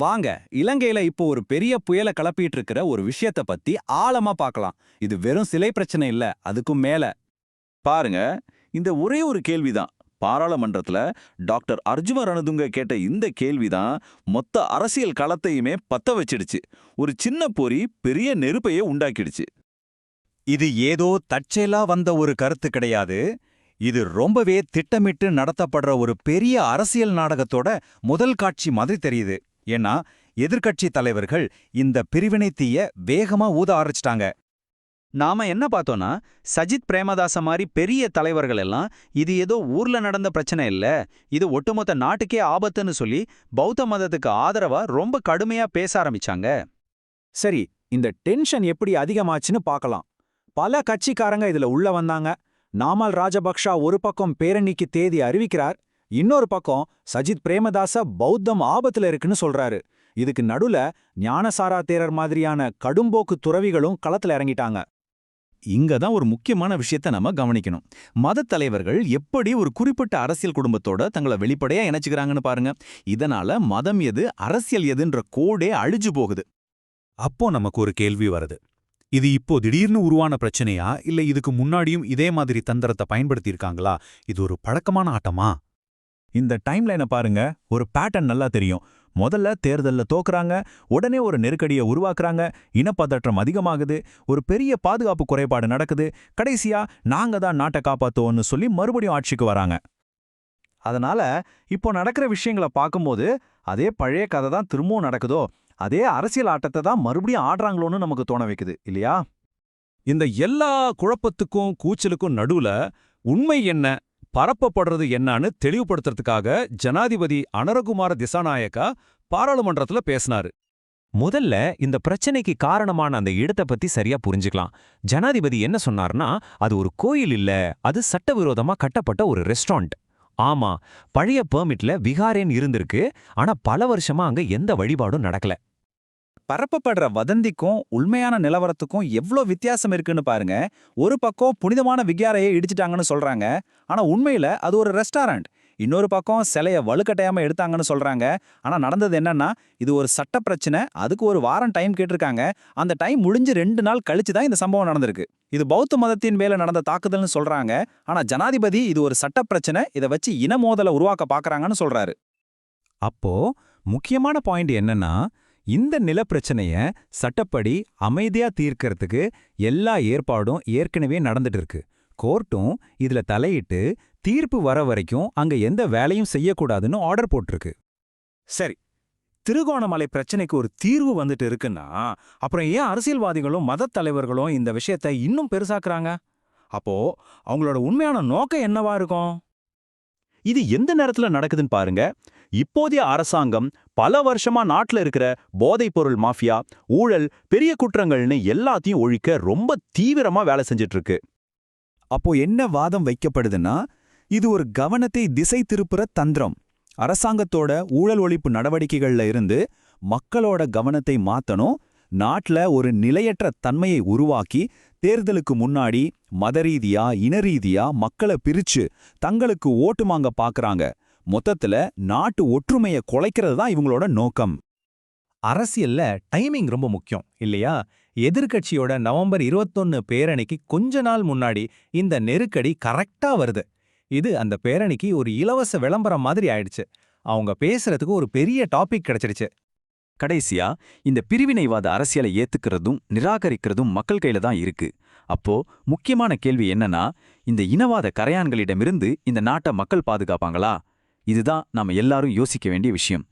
வாங்க இலங்கையில இப்போ ஒரு பெரிய புயல கலப்பிட்டு இருக்கிற ஒரு விஷயத்த பத்தி ஆழமா பார்க்கலாம். இது வெறும் சிலை பிரச்சனை இல்ல அதுக்கும் மேல. பாருங்க இந்த ஒரே ஒரு கேள்விதான். பாராளுமன்றத்துல டாக்டர் அர்ஜுன ரணதுங்க கேட்ட இந்த கேள்விதான் மொத்த அரசியல் களத்தையுமே பத்த வச்சிடுச்சு. ஒரு சின்ன பொறி பெரிய நெருப்பையே உண்டாக்கிடுச்சு. இது ஏதோ தற்செயலா வந்த ஒரு கருத்து கிடையாது. இது ரொம்பவே திட்டமிட்டு நடத்தப்படுற ஒரு பெரிய அரசியல் நாடகத்தோட முதல் காட்சி மாதிரி தெரியுது. ஏன்னா எதிர்க்கட்சி தலைவர்கள் இந்த பிரிவினை தீய வேகமா ஊத ஆரம்பிச்சிட்டாங்க. நாம என்ன பார்த்தோம்னா சஜித் பிரேமதாச மாதிரி பெரிய தலைவர்கள் எல்லாம் இது ஏதோ ஊர்ல நடந்த பிரச்சனை இல்ல இது ஒட்டுமொத்த நாட்டுக்கே ஆபத்துன்னு சொல்லி பௌத்த மதத்துக்கு ஆதரவா ரொம்ப கடுமையா பேச ஆரம்பிச்சாங்க. சரி இந்த டென்ஷன் எப்படி அதிகமாச்சுன்னு பார்க்கலாம். பல கட்சிக்காரங்க இதுல உள்ள வந்தாங்க. நாமல் ராஜபக்ஷா ஒரு பக்கம் பேரணிக்கு தேதி அறிவிக்கிறார் இன்னொரு பக்கம் சஜித் பிரேமதாச பௌத்தம் ஆபத்துல இருக்குன்னு சொல்றாரு. இதுக்கு நடுல ஞானசாரா தேரர் மாதிரியான கடும்போக்கு துறவிகளும் களத்துல இறங்கிட்டாங்க. இங்க தான் ஒரு முக்கியமான விஷயத்த நம்ம கவனிக்கணும். மதத் தலைவர்கள் எப்படி ஒரு குறிப்பிட்ட அரசியல் குடும்பத்தோட தங்களை வெளிப்படையா இணைச்சுக்கிறாங்கன்னு பாருங்க. இதனால மதம் எது அரசியல் எதுன்ற கோடே அழிஞ்சு போகுது. அப்போ நமக்கு ஒரு கேள்வி வருது. இது இப்போ திடீர்னு உருவான பிரச்சனையா? இல்ல இதுக்கு முன்னாடியும் இதே மாதிரி தந்திரத்தை பயன்படுத்தியிருக்காங்களா? இது ஒரு பழக்கமான ஆட்டமா? இந்த டைம்லைனை பாருங்க ஒரு பேட்டர்ன் நல்லா தெரியும். முதல்ல தேர்தல்ல தோக்குறாங்க உடனே ஒரு நெருக்கடியை உருவாக்குறாங்க இனப்பதற்றம் அதிகமாகுது ஒரு பெரிய பாதுகாப்பு குறைபாடு நடக்குது கடைசியா நாங்க தான் நாட்டை காப்பாத்துவோம்னு சொல்லி மறுபடியும் ஆட்சிக்கு வராங்க. அதனால இப்போ நடக்கிற விஷயங்களை பார்க்கும்போது அதே பழைய கதை தான் திரும்பவும் நடக்குதோ அதே அரசியல் ஆட்டத்தை தான் மறுபடியும் ஆடுறாங்களோன்னு நமக்கு தோண வைக்குது இல்லையா? இந்த எல்லா குழப்பத்துக்கும் கூச்சலுக்கும் நடுவுல உண்மை என்ன? பரப்பப்படுறது என்னன்னு தெளிவுபடுத்துறதுக்காக ஜனாதிபதி அனரகுமார திசாநாயக்கா பாராளுமன்றத்துல பேசினாரு. முதல்ல இந்த பிரச்சனைக்கு காரணமான அந்த இடத்தை பத்தி சரியா புரிஞ்சுக்கலாம். ஜனாதிபதி என்ன சொன்னார்னா அது ஒரு கோயில் இல்ல அது சட்டவிரோதமா கட்டப்பட்ட ஒரு ரெஸ்டாரண்ட். ஆமா பழைய பெர்மிட்ல விகாரேன் இருந்திருக்கு ஆனா பல வருஷமா அங்க எந்த வழிபாடும் நடக்கல. பரப்பப்படுற வதந்திக்கும் உண்மையான நிலவரத்துக்கும் எவ்ளோ வித்தியாசம் இருக்குன்னு பாருங்க. ஒரு பக்கம் புனிதமான விகாரையை இடிச்சிட்டாங்கன்னு சொல்றாங்க. ஆனா உண்மையில அது ஒரு ரெஸ்டாரண்ட். இன்னொரு பக்கம் சிலைய வலுக்கட்டாயாம எடுத்தாங்கன்னு சொல்றாங்க. ஆனா நடந்தது என்னன்னா இது ஒரு சட்ட பிரச்சனை. அதுக்கு ஒரு வாரம் டைம் கேட்டிருக்காங்க. அந்த டைம் முடிஞ்சு ரெண்டு நாள் கழிச்சு தான் இந்த சம்பவம் நடந்திருக்கு. இது பௌத்த மதத்தின் மேல நடந்த தாக்குதல்னு சொல்றாங்க. ஆனா ஜனாதிபதி இது ஒரு சட்ட பிரச்சனை. இதை வச்சு இன மோதலை உருவாக்க பாக்குறாங்கன்னு சொல்றாரு. அப்போ முக்கியமான பாயிண்ட் என்னன்னா இந்த நிலப்பிரச்சனைய சட்டப்படி அமைதியா தீர்க்கறதுக்கு எல்லா ஏற்பாடும் ஏற்கனவே நடந்துட்டு இருக்கு கோர்ட்டும் இதுல தலையிட்டு தீர்ப்பு வர வரைக்கும் அங்க எந்த வேலையும் செய்யக்கூடாதுன்னு ஆர்டர் போட்டிருக்கு. சரி திருகோணமலை பிரச்சனைக்கு ஒரு தீர்வு வந்துட்டு இருக்குன்னா அப்புறம் ஏன் அரசியல்வாதிகளும் மதத் தலைவர்களும் இந்த விஷயத்தை இன்னும் பெருசாக்குறாங்க? அப்போ அவங்களோட உண்மையான நோக்கம் என்னவா இருக்கும்? இது எந்த நேரத்துல நடக்குதுன்னு பாருங்க. இப்போதைய அரசாங்கம் பல வருஷமா நாட்டுல இருக்கிற போதைப்பொருள் மாஃபியா ஊழல் பெரிய குற்றங்கள்னு எல்லாத்தையும் ஒழிக்க ரொம்ப தீவிரமா வேலை செஞ்சுட்டு இருக்கு அப்போ என்ன வாதம் வைக்கப்படுதுன்னா இது ஒரு கவனத்தை திசை திருப்புற தந்திரம். அரசாங்கத்தோட ஊழல் ஒழிப்பு நடவடிக்கைகள்ல இருந்து மக்களோட கவனத்தை மாத்தணும் நாட்டுல ஒரு நிலையற்ற தன்மையை உருவாக்கி தேர்தலுக்கு முன்னாடி மதரீதியா இனரீதியா மக்களை பிரிச்சு தங்களுக்கு ஓட்டு வாங்க பாக்குறாங்க. மொத்தத்துல நாட்டு ஒற்றுமையை குலைக்கிறது தான் இவங்களோட நோக்கம். அரசியல்ல டைமிங் ரொம்ப முக்கியம் இல்லையா? எதிர்க்கட்சியோட நவம்பர் இருபத்தொன்னு பேரணிக்கு கொஞ்ச நாள் முன்னாடி இந்த நெருக்கடி கரெக்டா வருது. இது அந்த பேரணிக்கு ஒரு இலவச விளம்பரம் மாதிரி ஆயிடுச்சு. அவங்க பேசுறதுக்கு ஒரு பெரிய டாபிக் கிடைச்சிடுச்சு கடைசியா இந்த பிரிவினைவாத அரசியலை ஏத்துக்கிறதும் நிராகரிக்கிறதும் மக்கள் கையில தான் இருக்கு. அப்போ முக்கியமான கேள்வி என்னன்னா இந்த இனவாத கரையான்களிடமிருந்து இந்த நாட்டை மக்கள் பாதுகாப்பாங்களா? இதுதான் நாம எல்லாரும் யோசிக்க வேண்டிய விஷயம்.